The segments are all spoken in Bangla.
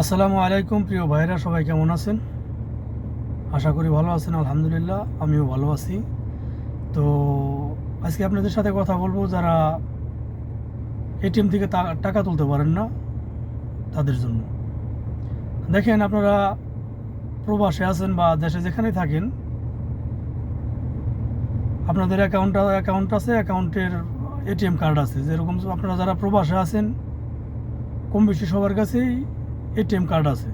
আসসালামু আলাইকুম, প্রিয় ভাইরা সবাই কেমন আছেন? আশা করি ভালো আছেন, আলহামদুলিল্লাহ, আমিও ভালো আছি। তো আজকে আপনাদের সাথে কথা বলব, যারা এটিএম থেকে টাকা তুলতে পারেন না, তাদের জন্য। দেখেন, আপনারা প্রবাসে আছেন বা দেশে যেখানেই থাকেন, আপনাদের অ্যাকাউন্ট অ্যাকাউন্ট আছে অ্যাকাউন্টের এটিএম কার্ড আছে। যেরকম আপনারা যারা প্রবাসে আছেন কম বেশি সবার কাছেই এটিএম কার্ড আছে।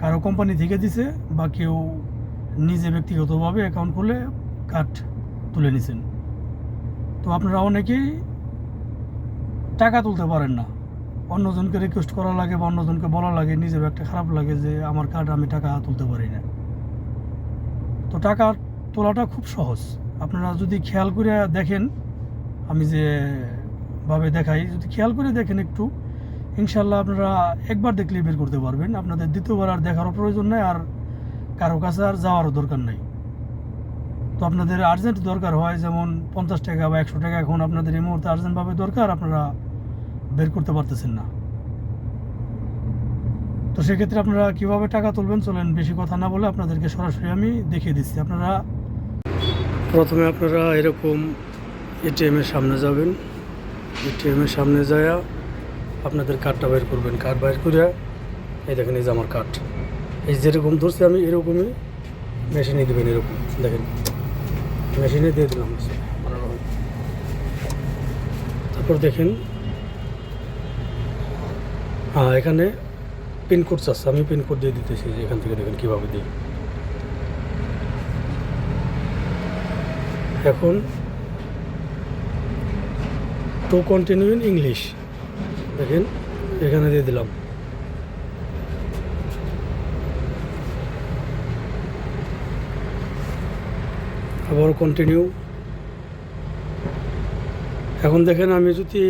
কারও কোম্পানি থেকে দিছে বা কেউ নিজে ব্যক্তিগতভাবে অ্যাকাউন্ট খুলে কার্ড তুলে নিছেন। তো আপনারা অনেকেই টাকা তুলতে পারেন না। অন্যজনকে রিকোয়েস্ট করা লাগে বা অন্যজনকে বলা লাগে নিজের একটা খারাপ লাগে যে আমার কার্ড আমি টাকা তুলতে পারি না। তো টাকা তোলাটা খুব সহজ। আপনারা যদি খেয়াল করে দেখেন, আমি যে ভাবে দেখাই, যদি খেয়াল করে দেখেন একটু ইনশাল্লাহ আপনারা একবার দেখলেই বের করতে পারবেন। আপনাদের দ্বিতীয়বার আর দেখারও প্রয়োজন নেই আর কারও কাছে আর যাওয়ারও দরকার নেই। তো আপনাদের আর্জেন্ট দরকার হয়, যেমন পঞ্চাশ টাকা বা একশো টাকা এখন আপনাদের এই মুহূর্তে আর্জেন্টভাবে দরকার, আপনারা বের করতে পারতেছেন না। তো সেক্ষেত্রে আপনারা কীভাবে টাকা তুলবেন চলেন, বেশি কথা না বলে আপনাদেরকে সরাসরি আমি দেখিয়ে দিচ্ছি। আপনারা প্রথমে আপনারা এরকম এটিএমের সামনে যাবেন। এটিএমের সামনে যায়া আপনাদের কার্ডটা বের করবেন। কার্ড বের করে এই দেখেন, এই যে আমার কার্ড এই যেরকম ধরছি আমি, এরকমই মেশিনে দেবেন এরকম। দেখেন মেশিনে দিয়ে দিলাম। তারপর দেখেন হ্যাঁ এখানে পিনকোড চাচ্ছে আমি পিনকোড দিয়ে দিতেছি, যে এখান থেকে দেখেন কীভাবে দিই। এখন টু কন্টিনিউ ইন ইংলিশ দেখেন, এখানে দিয়ে দিলাম। আবার কন্টিনিউ এখন দেখেন, আমি যদি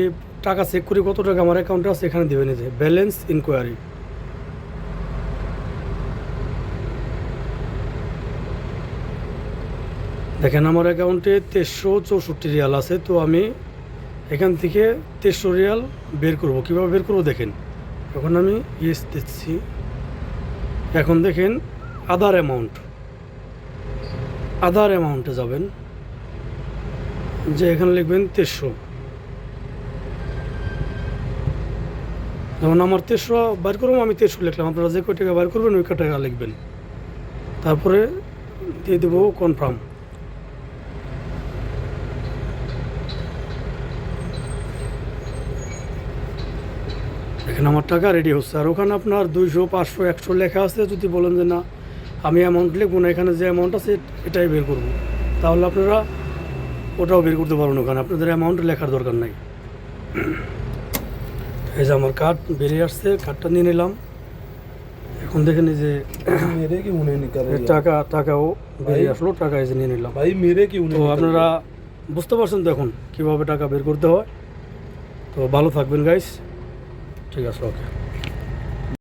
টাকা চেক করি, কত টাকা আমার অ্যাকাউন্টে আছে, এখানে দেবেন এই যে ব্যালেন্স ইনকোয়ারি দেখেন, আমার অ্যাকাউন্টে তেইশশো চৌষট্টি রিয়াল আছে, তো আমি এখান থেকে তেইশশো রিয়াল বের করব। কীভাবে বের করব দেখেন। এখন আমি ইয়েস দিচ্ছি। এখন দেখেন আদার অ্যামাউন্ট আদার অ্যামাউন্টে যাবেন। যে এখানে লিখবেন তেইশশো যেমন আমার তেইশশো বার করব, আমি তেইশশো লিখলাম। আপনারা যে কয় টাকা বার করবেন, ওই টাকা লিখবেন। তারপরে দিয়ে দেবো কনফার্ম এখানে আমার টাকা রেডি হচ্ছে। আর ওখানে আপনার দুইশো পাঁচশো একশো লেখা আছে যদি বলেন যে না আমি অ্যামাউন্ট লিখব না এখানে যে অ্যামাউন্ট আছে এটাই বের করব। তাহলে আপনারা ওটাও বের করতে পারবেন ওখানে। আপনাদের অ্যামাউন্ট লেখার দরকার নাই। এই যে আমার কার্ড বেরিয়ে আসছে কার্ডটা নিয়ে নিলাম। এখন দেখেন যে মেরে কি উনি টাকা টাকাও বেরিয়ে আসলো টাকা এসে নিয়ে নিলাম। ভাই মেরে কি তো আপনারা বুঝতে পারছেন তো এখন কীভাবে টাকা বের করতে হয়। তো ভালো থাকবেন গাইস ঠিক আছে ওকে।